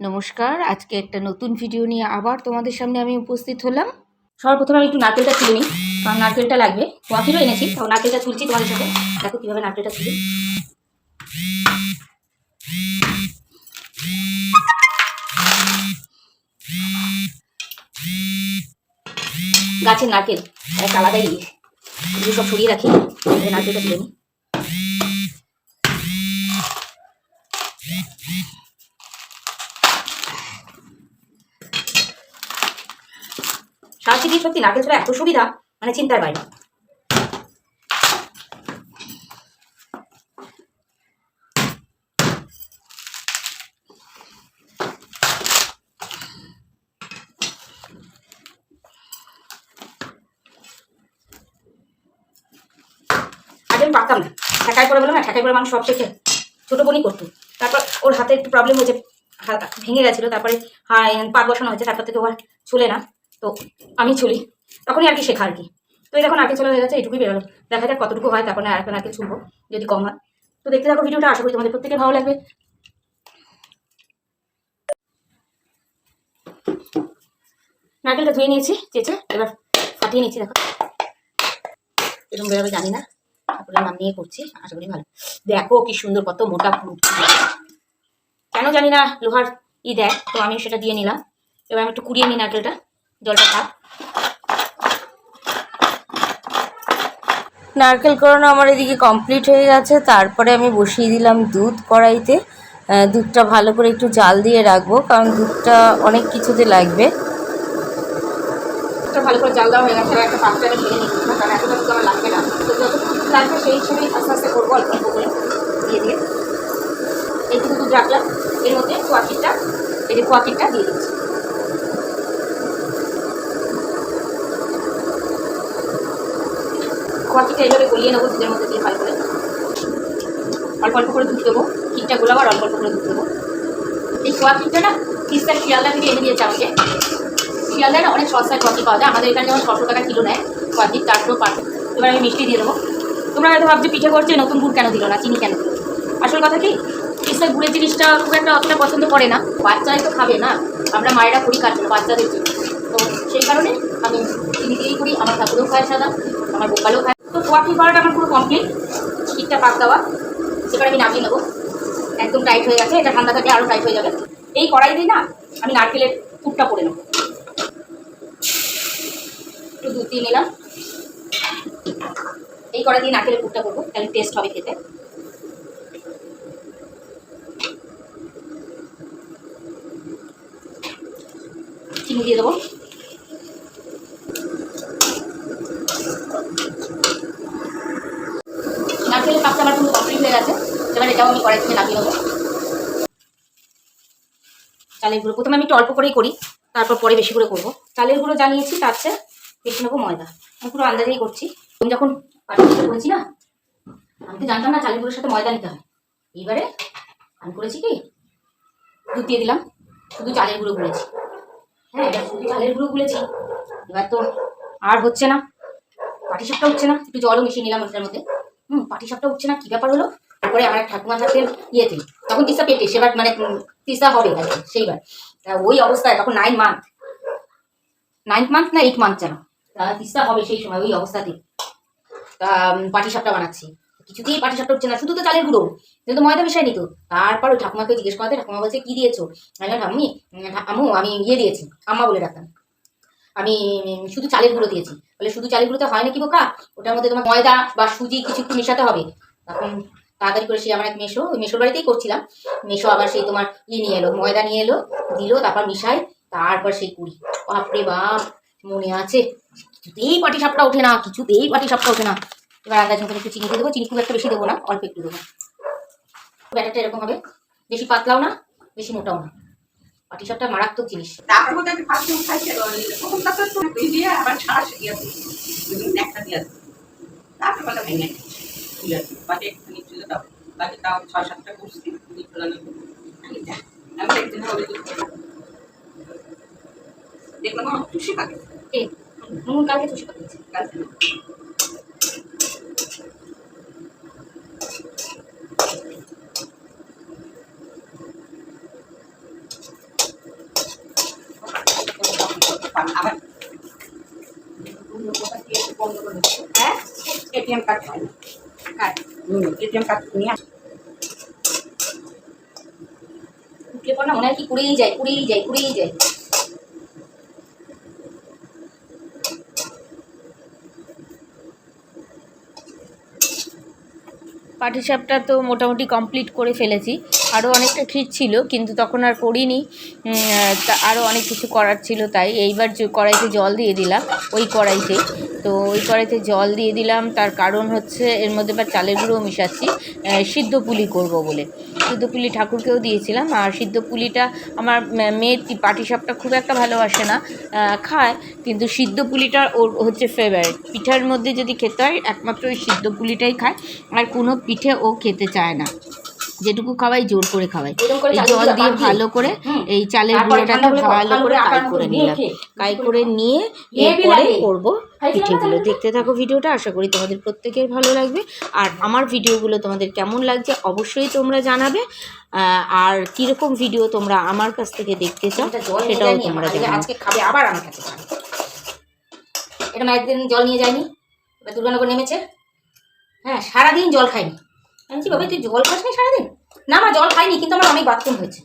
নমস্কার, আজকে একটা নতুন ভিডিও নিয়ে আবার তোমাদের সামনে আমি উপস্থিত হলাম। সর্বপ্রথমে আমি একটু নারকেলটা তুলে নিই, কারণ নারকেলটা লাগবে। কোয়াকিরও এনেছি তো নারকেলটা তুলছি তোমাদের সাথে। দেখো কীভাবে নারকেলটা তুলি। গাছের নারকেল একটা আলাদাই ইয়ে। এগুলো সব সরিয়ে রাখি নারকেলটা তুলে নিই। দিয়ে সত্যি নারকেল ছাড়া এত সুবিধা? মানে চিন্তার বাইরে। আমি পারতাম না। ঠেকাই করে বললাম না ঠেকাই করে মানুষ সব শেখে। ছোটো বোনই করতো। তারপর ওর হাতে একটু প্রবলেম হয়েছে ভেঙে গেছিল, তারপরে হ্যাঁ পাত বসানো হয়েছে, তারপর থেকে ও আর চলে না। তো আমি চলি। তখনই আর কি শেখা আর কি। তো এই দেখো নারকেল চলে হয়ে গেছে এটুকুই বেরোলো। দেখা যাক কতটুকু হয়, তারপরে আর একটা নারকেল যদি কম হয়। তো দেখতে থাকো ভিডিওটা, আশা করি তোমাদের প্রত্যেকের ভালো লাগবে। নারকেলটা ধুয়ে নিয়েছি, চেঁচে, এবার ফাটিয়ে নিচ্ছি, দেখো। এরকম বেরোবে জানি না, ঠাকুরের নাম নিয়ে করছি, আশা করি ভালো। দেখো কি সুন্দর, কত মোটা কেন জানি না লোহার ই দেয়, তো আমি সেটা দিয়ে নিলাম। এবার আমি একটু কুড়িয়ে নিই নারকেলটা। জলটা নারকেল করানো আমার এদিকে কমপ্লিট হয়ে গেছে। তারপরে আমি বসিয়ে দিলাম দুধ কড়াইতে। দুধটা ভালো করে একটু জাল দিয়ে রাখব, কারণ দুধটা অনেক কিছুতে লাগবে। একটা ভালো করে জাল দেওয়া হয়ে গেছে আস্তে আস্তে করব, অল্প অল্প করে দিয়ে দিয়ে। এর মধ্যে কোয়াকিটটা এই যে দিয়ে দিচ্ছি। কোয়াকিটা এইভাবে গলিয়ে নেব দুধের মধ্যে দিয়ে ভালো করে অল্প অল্প করে দুধ দেবো ক্ষীরটা গোলাবো আর অল্প অল্প করে দুধ দেবো। এই কোয়াকিটটা না তিস্তার শিয়ালদা থেকে এনে দিয়েছে আমাকে। শিয়ালদায় না অনেক সস্তায় কফি পাওয়া যায়, আমাদের এখানে যেমন ছশো টাকা কিলো নেয় কফি চারশো পাঁচশো এবার আমি মিষ্টি দিয়ে দেবো। তোমরা হয়তো ভাবছ, পিঠে করছে নতুন গুড় কেন দিল না, চিনি কেন আসল কথা কি পিস্তার গুড়ের জিনিসটা খুব একটা অতটা পছন্দ করে না, বাচ্চারাই তো খাবে না, আমরা মায়েরা করি কাজ বাচ্চাদের জন্য। তো সেই কারণে আমি চিনি দিয়েই করি, আমার ঠাকুরও খায় সাদা, আমার বোকালও খায় কফি করাটা আমার পুরো কমপ্লিট ক্ষীরটা পাক দেওয়া। এবার আমি নামিয়ে নেব। একদম টাইট হয়ে গেছে, এটা ঠান্ডা থাকলে আরও টাইট হয়ে যাবে। এই কড়াই দিয়ে না, আমি নারকেলের পুরটা করে নেব। একটু দুধ দিয়ে নিলাম। এই কড়াই দিয়ে নারকেলের পুরটা করব, তাহলে টেস্ট হবে খেতে। চিনি দিয়ে দেবো নারকেলের কাপটা আমার পুরো কমপ্লিট হয়ে এটাও আমি কড়াই থেকে নামিয়ে নেব চালের গুঁড়ো। প্রথমে আমি একটু অল্প করেই করি, তারপর পরে বেশি করে করব। চালের গুঁড়ো জানিয়েছি, তার চেয়ে বেশি নেব ময়দা। আমি পুরো আন্দাজেই করছি। আমি যখন পাটিসাপটা করেছি না, আমি তো জানতাম না চালের গুঁড়োর সাথে ময়দা নিতে হয়। এইবারে আমি করেছি কি? দুধ দিয়ে দিলাম, শুধু চালের গুঁড়ো গুলেছি। হ্যাঁ এবার শুধু চালের গুঁড়ো গুলেছি। এবার তো আর হচ্ছে না। পাটিসাপটা উঠছে না। একটু জলও মিশিয়ে নিলাম ওটার মধ্যে। হুম, পাটিসাপটা উঠছে না, কী ব্যাপার হলো? তারপরে আমার ঠাকুমা থাকতেন ইয়েতে তখন তিস্তা পেটে সেবার মানে তিস্তা হবে আর কি, সেইবার। তা ওই অবস্থায় তখন নাইন মান্থ নাইন্থ মান্থ না এইট মান্থ যেন। তা তিস্তা হবে সেই সময় ওই অবস্থাতে তা পাটিসাপটা বানাচ্ছি। কিছুতেই পাটি সাপটা উঠছে না শুধু তো চালের গুঁড়ো। কিন্তু ময়দা মিশাই নিত তারপর ওই ঠাকুমাকে জিজ্ঞেস করাতে ঠাকুমা বলছে কি দিয়েছ? আমি ঠাম্মি আম্মু আমি ইয়ে দিয়েছি আম্মা বলে ডাকতাম। আমি শুধু চালের গুঁড়ো দিয়েছি। বলে শুধু চালের গুঁড়োতে হয় নাকি বোকা? ওটার মধ্যে তোমার ময়দা বা সুজি কিছু একটু মেশাতে হবে। তখন তাড়াতাড়ি করে সে আমার এক মেশো, ওই মেশোর বাড়িতেই করছিলাম। মেশো আবার সেই তোমার ই নিয়ে এলো, ময়দা নিয়ে এলো, দিল, তারপর মিশাই, তারপর সেই কুড়ি। বাপরে বাপ, মনে আছে? কিছুতেই পাটি সাপটা ওঠে না, কিছুতেই পাটি সাপটা ওঠে না। এবার আন্দাজ মতন একটু চিনি দেবো, চিনি খুব একটা বেশি দেবো না, অল্প একটু দেবো। ব্যাটারটা এরকম হবে, বেশি পাতলাও না, বেশি মোটাও না। পাটি সাপটা মারাত্মক জিনিস। তুলে দাও বাকি তাও। ছয় সাতটা করছি দুই খোলা আমি একদিন হবে দেখলাম আমার খুশি পাকে কালকে তুষি পাঠিয়েছি কালকে আবার হ্যাঁ? এটিএম কার্ড হয় নিয়ে। উঠলে পর না? মনে হয় কি যায় যায় কুড়েই যায়। পাটিসাপটা তো মোটামুটি কমপ্লিট করে ফেলেছি। আরও অনেকটা ক্ষীর ছিল কিন্তু তখন আর করিনি। উম, তা আরও অনেক কিছু করার ছিল তাই। এইবার কড়াইতে জল দিয়ে দিলাম ওই কড়াইতে। তো ওই কড়াইতে জল দিয়ে দিলাম। তার কারণ হচ্ছে এর মধ্যে এবার চালের গুঁড়ো মিশাচ্ছি। সিদ্ধ পুলি করব বলে। সিদ্ধ পুলি ঠাকুরকেও দিয়েছিলাম। আর সিদ্ধ পুলিটা আমার মেয়ের মেয়ে পাটিসাপটা খুব একটা ভালোবাসে না খায়। কিন্তু সিদ্ধ পুলিটা ওর হচ্ছে ফেভারিট পিঠার মধ্যে যদি খেতে হয়, একমাত্র ওই সিদ্ধ পুলিটাই খায়। আর কোনো পিঠে ও খেতে চায় না। যেটুকু খাওয়াই জোর করে খাওয়াই। জল দিয়ে ভালো করে এই চালের গুঁড়োটাকে ভালো করে কাই করে নিলাম। কাই করে নিয়ে হেভি এরপরে। করব পিঠেগুলো দেখতে থাকো ভিডিওটা আশা করি তোমাদের প্রত্যেকের ভালো লাগবে। আর আমার ভিডিওগুলো তোমাদের কেমন লাগছে অবশ্যই তোমরা জানাবে। আর কীরকম ভিডিও তোমরা আমার কাছ থেকে দেখতে চাও নিয়ে সেটাও তোমরা। আজকে- খাবে আবার আমার কাছে এটা একদিন জল নিয়ে যায়নি এবার দুর্গানগর নেমেছে। হ্যাঁ সারাদিন জল খাইনি আমি বাবা, তুই জল খাস নি সারাদিন? না, মা, জল খাইনি, কিন্তু আমার অনেক বাথরুম হয়েছে।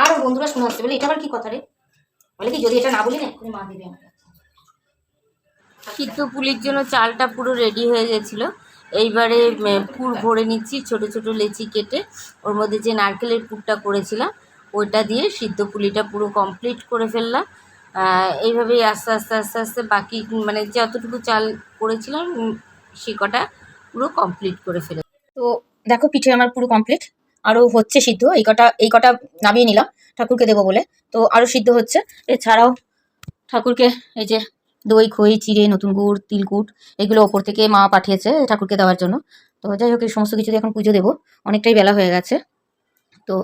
আর বন্ধুরা শুনে আসছে বলে এটা আবার কি কথা রে? বলে কি, যদি এটা না বলি না, এক্ষুনি মা দেবে আমার। সিদ্ধ পুলির জন্য চালটা পুরো রেডি হয়ে গেছিল। এইবারে পুর ভরে নিচ্ছি, ছোট ছোট লেচি কেটে। ওর মধ্যে যে নারকেলের পুরটা করেছিলাম, ওইটা দিয়ে সিদ্ধ পুলিটা পুরো কমপ্লিট করে ফেললাম। এইভাবেই আস্তে আস্তে আস্তে আস্তে বাকি মানে যতটুকু চাল করেছিলাম সে কটা পুরো কমপ্লিট করে ফেলে তো দেখো, পিঠে আমার পুরো কমপ্লিট আরও হচ্ছে সিদ্ধ, এই কটা এই কটা নামিয়ে নিলাম, ঠাকুরকে দেবো বলে। তো আরও সিদ্ধ হচ্ছে। এছাড়াও ঠাকুরকে এই যে দই, খই, চিড়ে, নতুন গুড়, তিলকুট, এগুলো ওপর থেকে মা পাঠিয়েছে ঠাকুরকে দেওয়ার জন্য। তো যাই হোক, এই সমস্ত কিছু এখন পুজো দেবো। অনেকটাই বেলা হয়ে গেছে। তো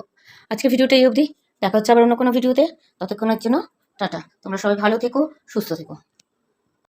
আজকে ভিডিওটা এই অবধি। দেখা হচ্ছে আবার অন্য কোনো ভিডিওতে। ততক্ষণের জন্য টাটা। তোমরা সবাই ভালো থেকো, সুস্থ থেকো।